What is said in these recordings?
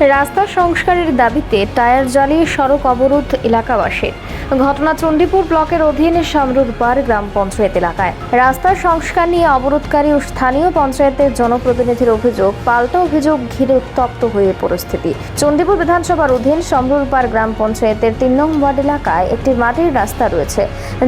রাস্তা সংস্কারের দাবিতে টায়ার জ্বালিয়ে সড়ক অবরোধ এলাকাবাসীর। ঘটনা চণ্ডীপুর ব্লকের অধীন সামরুরপাড় গ্রাম পঞ্চায়েত এলাকায়। রাস্তার সংস্কার নিয়ে অবরোধকারী ও স্থানীয় পঞ্চায়েতের জনপ্রতিনিধির অভিযোগ, পাল্টা অভিযোগ ঘিরে উত্তপ্ত হয়ে পরিস্থিতি। চণ্ডীপুর বিধানসভার অধীন সমরুরপাড় গ্রাম পঞ্চায়েতের তিন নং ওয়ার্ড এলাকায় একটি মাটির রাস্তা রয়েছে।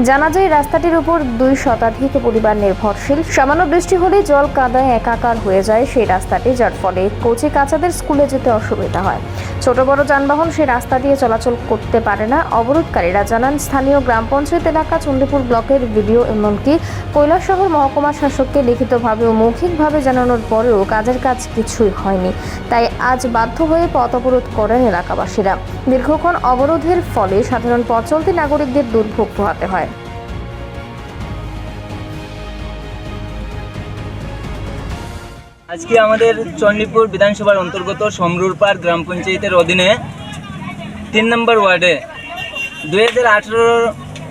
জানা যায়, রাস্তাটির উপর দুই শতাধিক পরিবার নির্ভরশীল। সামান্য বৃষ্টি হলে জল কাদায় একাকার হয়ে যায় সেই রাস্তাটি, যার ফলে কচি কাচাদের স্কুলে যেতে অসুবিধা হয়। ছোট বড় যানবাহন সেই রাস্তা দিয়ে চলাচল করতে পারে না। অবরোধকারীরা জানান স্থানীয় গ্রাম পঞ্চায়েত এলাকা চণ্ডীপুর ব্লকের ভিডিও এমনকি কৈলাসহর মহকুমা শাসককে লিখিতভাবে ও মৌখিকভাবে জানানোর পরেও কাজের কাজ কিছুই হয়নি। তাই আজ বাধ্য হয়ে পথ অবরোধ করেন এলাকাবাসীরা। দীর্ঘক্ষণ অবরোধের ফলে সাধারণ পথ চলতি নাগরিকদের দুর্ভোগ পোহাতে হয়। আজকে আমাদের চণ্ডীপুর বিধানসভার অন্তর্গত সমরুরপাড় গ্রাম পঞ্চায়েতের অধীনে তিন নম্বর ওয়ার্ডে দুই হাজার আঠারো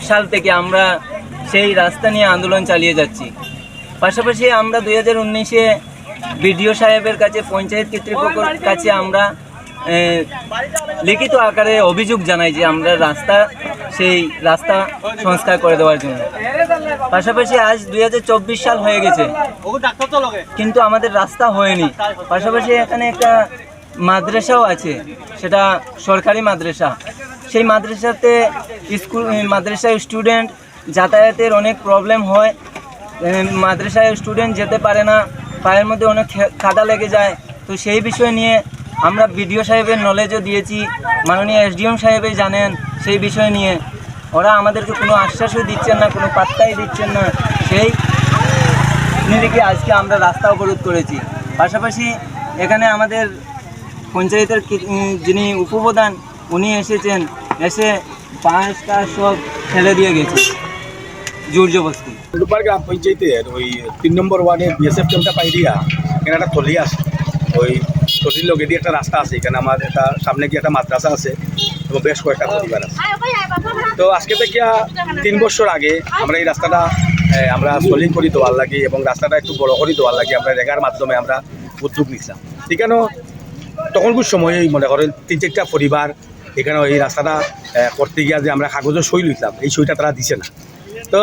সাল থেকে আমরা সেই রাস্তা নিয়ে আন্দোলন চালিয়ে যাচ্ছি। পাশাপাশি আমরা দুই হাজার উনিশে বিডিও সাহেবের কাছে, পঞ্চায়েত কর্তৃপক্ষের কাছে আমরা লিখিত আকারে অভিযোগ জানাই যে আমরা রাস্তা, সেই রাস্তা সংস্কার করে দেওয়ার জন্য। পাশাপাশি আজ দুই হাজার চব্বিশ সাল হয়ে গেছে। কিন্তু আমাদের রাস্তা হয়নি। পাশাপাশি এখানে একটা মাদ্রাসাও আছে, সেটা সরকারি মাদ্রাসা। সেই মাদ্রাসাতে স্কুল মাদ্রাসায় স্টুডেন্ট যাতায়াতের অনেক প্রবলেম হয়। মাদ্রাসায় স্টুডেন্ট যেতে পারে না, পায়ের মধ্যে অনেক খে- কাদা লেগে যায়। তো সেই বিষয় নিয়ে আমরা বিডিও সাহেবের নলেজও দিয়েছি, মাননীয় এসডিএম সাহেবে জানেন সেই বিষয় নিয়ে। ওরা আমাদেরকে কোনো আশ্বাসও দিচ্ছেন না, কোনো পাত্তাই দিচ্ছেন না। সেই নিরিখে আজকে আমরা রাস্তা অবরোধ করেছি। পাশাপাশি এখানে আমাদের পঞ্চায়েতের যিনি উপপ্রধান উনি এসেছেন, এসে পাঁচটা সব ফেলে দিয়ে গেছে জবস্তি লুপার গ্রাম পঞ্চায়েতের ওই তিন নম্বর ওয়ার্ডে বিএসএফ ক্যাম্পটা পাই দিয়া, এখানে একটা থলি আছে। ওই থলির লগে দিয়ে একটা রাস্তা আছে, এখানে আমার একটা, সামনে গিয়ে একটা মাদ্রাসা আছে, এবং বেশ কয়েকটা পরিবার আছে। তো আজকে থেকে তিন বছর আগে আমরা এই রাস্তাটা আমরা সলিং করে দেওয়ার লাগে, এবং রাস্তাটা একটু বড় করে দেওয়ার লাগে, আমরা রেগার মাধ্যমে আমরা উদ্যোগ নিছিলাম। সেখানে তখনকার সময় মনে করেন তিন চারটা পরিবার এখানে এই রাস্তাটা করতে গিয়ে যে আমরা কাগজের সই লইছিলাম এই সইটা তারা দিছে না। তো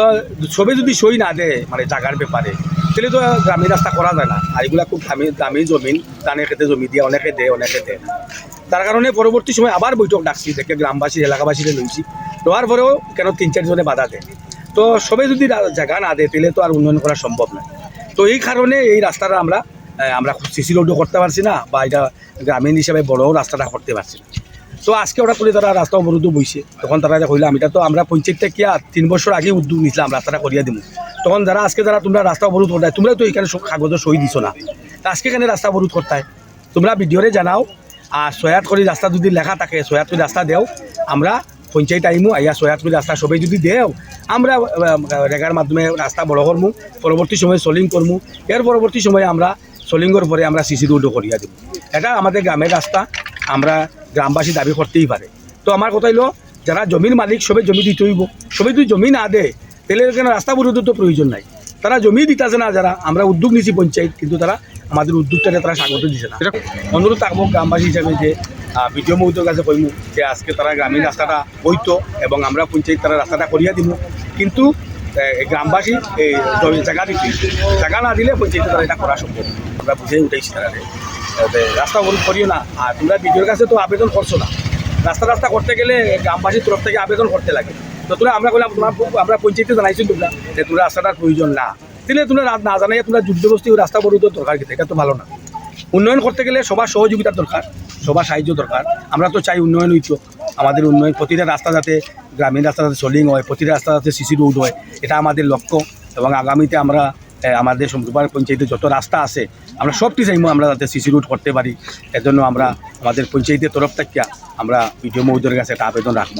সবে যদি সই না দেয় মানে জায়গার ব্যাপারে, তাহলে তো গ্রামীণ রাস্তা করা যায় না। আর এগুলা খুব দামি দামি জমিন দানের ক্ষেত্রে জমি দিয়ে অনেকে দেয় অনেকে দেয় না। তার কারণে পরবর্তী সময় আবার বৈঠক ডাকছি, দেখে গ্রামবাসী, এলাকাবাসীকে লইছি। দেওয়ার পরেও কেন তিন চারজনে বাধা দেয়? তো সবে যদি জায়গা না দেয়, তাহলে তো আর উন্নয়ন করা সম্ভব নয়। তো এই কারণে এই রাস্তাটা আমরা আমরা সিসি রোডও করতে পারছি না, বা এটা গ্রামীণ হিসাবে বড় রাস্তাটা করতে পারছি না। তো আজকে ওরা করে তারা রাস্তা অবরোধ বইছে তখন তারা যে কইলাম এটা তো আমরা পঞ্চায়েতটা কি আর তিন বছর আগে উদ্যোগ নিছিলাম রাস্তাটা করিয়া দিব তখন যারা, আজকে যারা তোমরা রাস্তা অবরোধ করতে তোমরা তো এখানে কাগজ সই দিছো না। আজকে এখানে রাস্তা অবরোধ করতে তোমরা ভিডিওরে জানাও আর সয়াত করে রাস্তা যদি লেখা থাকে সয়াত করে রাস্তা দেও, আমরা পঞ্চায়েত আইমু, আইয়া সয়াত করে রাস্তা সবাই যদি দেও, আমরা রেগার মাধ্যমে রাস্তা বড় করমু পরবর্তী সময় সলিং করমু এর পরবর্তী সময়ে আমরা সলিংয়ের পরে আমরা সিসি রোডও করিয়া দেবো এটা আমাদের গ্রামের রাস্তা, আমরা গ্রামবাসী দাবি করতেই পারে। তো আমার কথা হইল, যারা জমির মালিক, সবে জমি দিতে হইব। সবে যদি জমি না দেয়, তাহলে এখানে রাস্তা বরোধের তো প্রয়োজন নাই। তারা জমি দিতেছে না যারা, আমরা উদ্যোগ নিছি পঞ্চায়েত, কিন্তু তারা আমাদের উদ্যোগটাকে তারা স্বাগত দিছে না। অনুরোধ থাকব গ্রামবাসী হিসাবে যে বিডিও মৌদের কাছে কইমু যে, আজকে তারা গ্রামীণ রাস্তাটা বইতো এবং আমরা পঞ্চায়েত তারা রাস্তাটা করিয়া দিব কিন্তু গ্রামবাসী এই জমি জায়গা দিতে জায়গা না দিলে পঞ্চায়েতে তারা এটা করা সম্ভব আমরা বুঝে উঠেছি তারা। রাস্তা অবরোধ করিও না। আর তোমরা বিডিওর কাছে তো আবেদন করছ না। রাস্তা রাস্তা করতে গেলে গ্রামবাসীর তরফ থেকে আবেদন করতে লাগে। তো তোমরা আমরা বললাম, তোমার আমরা পঞ্চায়েতে জানাইছি তোমরা যে তোমরা রাস্তাটার প্রয়োজন না। তাহলে তোমরা না জানাই তোমরা যুদ্ধবস্তি রাস্তা বরোধের দরকার কিন্তু এটা তো ভালো না। উন্নয়ন করতে গেলে সবার সহযোগিতার দরকার, সবার সাহায্য দরকার। আমরা তো চাই উন্নয়ন হইতো আমাদের উন্নয়ন, প্রতিটা রাস্তা যাতে গ্রামীণ রাস্তা যাতে সলিং হয়, প্রতিটা রাস্তা যাতে সিসি রোড হয়, এটা আমাদের লক্ষ্য। এবং আগামীতে আমরা আমাদের সমুদ্রপাড় পঞ্চায়েতে যত রাস্তা আছে, আমরা সবটি চাইব আমরা যাতে সিসি রুট করতে পারি। এজন্য আমরা আমাদের পঞ্চায়েতের তরফ থেকে আমরা বিডিও মৌদের কাছে একটা আবেদন রাখব।